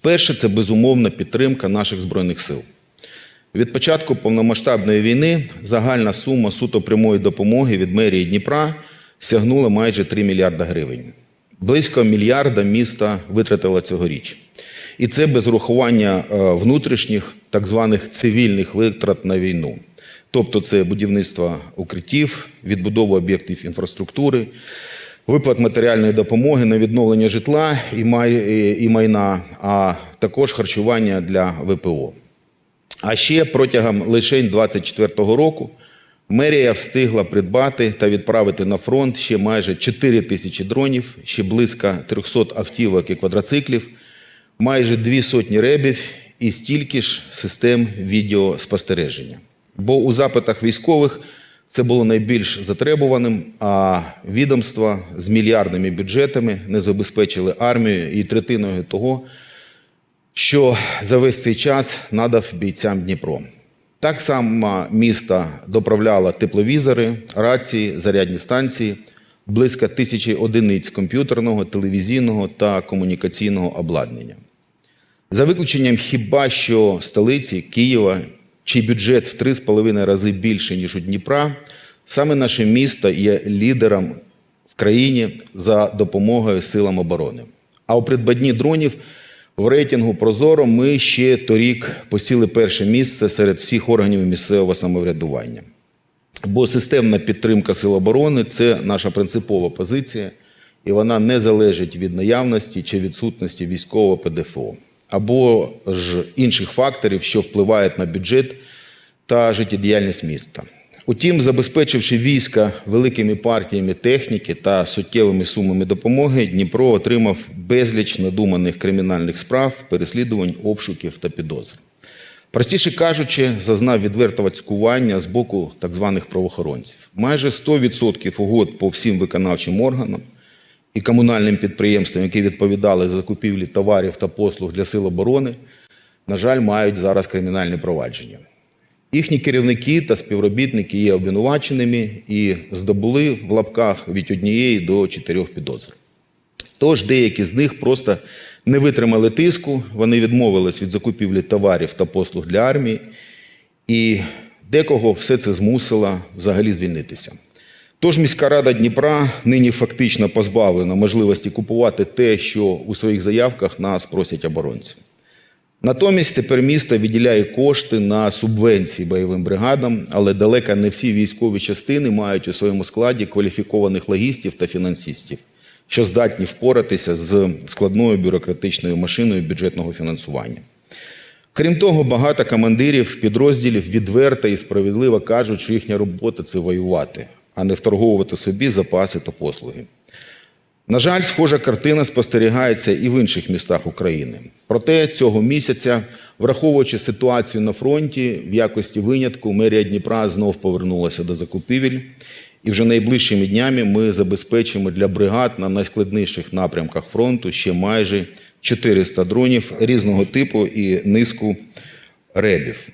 Перше це безумовна підтримка наших збройних сил. Від початку повномасштабної війни загальна сума суто прямої допомоги від мерії Дніпра сягнула майже 3 мільярда гривень. Близько мільярда міста витратило цьогоріч. І це без урахування е, внутрішніх так званих цивільних витрат на війну. Тобто це будівництво укриттів, відбудова об'єктів інфраструктури, виплат матеріальної допомоги на відновлення житла і, май, і майна, а також харчування для ВПО. А ще протягом лише 2024 року мерія встигла придбати та відправити на фронт ще майже 4 тисячі дронів, ще близько 300 автівок і квадроциклів, майже дві сотні ребів і стільки ж систем відеоспостереження. Бо у запитах військових це було найбільш затребуваним, а відомства з мільярдними бюджетами не забезпечили армію і третиною того, що за весь цей час надав бійцям Дніпро. Так само місто доправляло тепловізори, рації, зарядні станції, близько тисячі одиниць комп'ютерного, телевізійного та комунікаційного обладнання. За виключенням хіба що столиці Києва, чий бюджет в 3,5 рази більше, ніж у Дніпра, саме наше місто є лідером в країні за допомогою силам оборони. А у придбанні дронів в рейтингу Прозоро ми ще торік посіли перше місце серед всіх органів місцевого самоврядування. Бо системна підтримка сил оборони це наша принципова позиція, і вона не залежить від наявності чи відсутності військового ПДФО або ж інших факторів, що впливають на бюджет та життєдіяльність міста. Утім, забезпечивши війська великими партіями техніки та суттєвими сумами допомоги, Дніпро отримав безліч надуманих кримінальних справ, переслідувань, обшуків та підозр. Простіше кажучи, зазнав відвертого цькування з боку так званих правоохоронців. Майже 100% угод по всім виконавчим органам і комунальним підприємствам, які відповідали за закупівлі товарів та послуг для сил оборони, на жаль, мають зараз кримінальні провадження. Їхні керівники та співробітники є обвинуваченими і здобули в лапках від однієї до чотирьох підозр. Тож деякі з них просто не витримали тиску, вони відмовились від закупівлі товарів та послуг для армії, і декого все це змусило взагалі звільнитися. Тож міська рада Дніпра нині фактично позбавлена можливості купувати те, що у своїх заявках нас просять оборонці. Натомість тепер місто виділяє кошти на субвенції бойовим бригадам, але далеко не всі військові частини мають у своєму складі кваліфікованих логістів та фінансистів, що здатні впоратися з складною бюрократичною машиною бюджетного фінансування. Крім того, багато командирів підрозділів відверто і справедливо кажуть, що їхня робота це воювати, а не вторговувати собі запаси та послуги. На жаль, схожа картина спостерігається і в інших містах України. Проте цього місяця, враховуючи ситуацію на фронті, в якості винятку мерія Дніпра знов повернулася до закупівель. І вже найближчими днями ми забезпечимо для бригад на найскладніших напрямках фронту ще майже 400 дронів різного типу і низку ребів.